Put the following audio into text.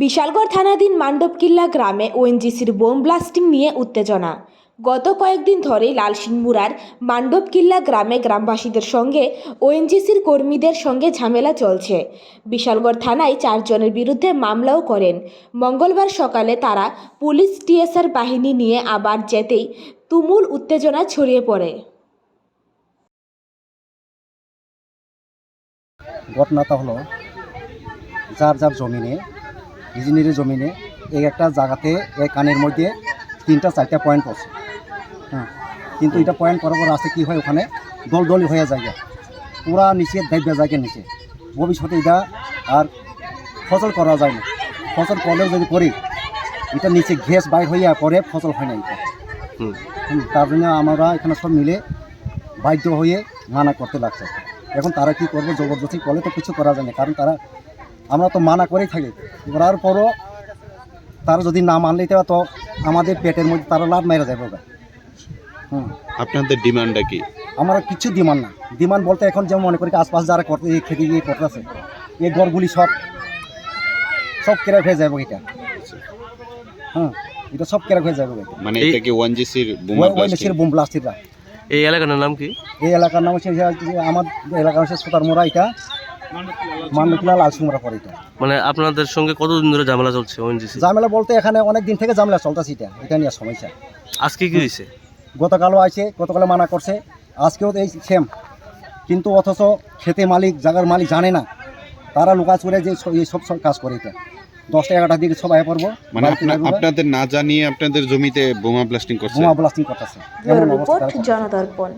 বিশালগড় থানাধীন মান্ডবকিল্লা গ্রামে ওএনজিসির bomb blasting নিয়ে উত্তেজনা। গত কয়েকদিন ধরেই লালসিংমুরার মান্ডবকিল্লা গ্রামে গ্রামবাসীদের সঙ্গে ওএনজিসির কর্মীদের সঙ্গে ঝামেলা চলছে। বিশালগড় থানায় চারজনের বিরুদ্ধে মামলাও করেন। মঙ্গলবার সকালে তারা পুলিশ টিএসআর বাহিনী নিয়ে আবার যেতেই তুমুল উত্তেজনা ছড়িয়ে পড়ে। ঘটনাটা হলো, যার যার জমিনে নিজের জমিনে এই একটা জায়গাতে এই কানের মধ্যে তিনটা চারটা পয়েন্ট পড়ছে হ্যাঁ কিন্তু এটা পয়েন্ট করার পর আসতে কী হয় ওখানে? দল দল হয়ে যায়। পুরা নিচে দায়িত্ব যায় নিচে। ভবিষ্যতে এটা আর ফসল করা যায় না। ফসল করলেও যদি করি এটা নিচে ঘেস বাইর হইয়া পরে ফসল হয় না এটা। তার জন্য আমরা এখানে সব মিলে বাধ্য হয়ে মানা করতে লাগছে। এখন তারা কি করবে? জবরদস্তি করলে তো কিছু করা যায় না কারণ তারা আমরা তো মানা করেই থাকি। করার পরও তারা যদি না মানলে তো আমাদের পেটের মধ্যে তারা লাভ মেরে যাবে হুম। আপনাদের ডিমান্ডটা কি? আমরা কিছু ডিমান্ড না। ডিমান্ড বলতে এখন যেমন মনে করি আশপাশ যারা করতে এই খেতে গিয়ে করতেছে এই ঘরগুলি সব সব কেড়ে হয়ে যাবে এটা। হ্যাঁ এটা সব কেড়ে হয়ে যাবে মানে এটা কি ওয়ান জিসির বোমা ব্লাস্টিররা এই এলাকার নাম কি? এই এলাকার নাম হচ্ছে আমার এলাকা হচ্ছে সুতারমোড়া এটা মান্ডকিলা লালসুমরা পরে এটা মানে আপনাদের সঙ্গে কতদিন ধরে ঝামেলা চলছে ওএনজিসি ঝামেলা বলতে এখানে অনেক দিন থেকে ঝামেলা চলতেছে এটা এটা নিয়ে সমস্যা। আজকে কি হয়েছে? গতকালও আছে গতকালে মানা করছে আজকেও এই সেম কিন্তু অথচ খেতে মালিক জায়গার মালিক জানে না। তারা লুকাচ করে যে এই সব সব কাজ করে এটা। দশটা এগারোটার দিকে সব আয় পড়ব। মানে আপনাদের না জানিয়ে আপনাদের জমিতে বোমা ব্লাস্টিং করছে? বোমা ব্লাস্টিং করতেছে। এমন অবস্থা তারা করতেছে। জনদর্পণ।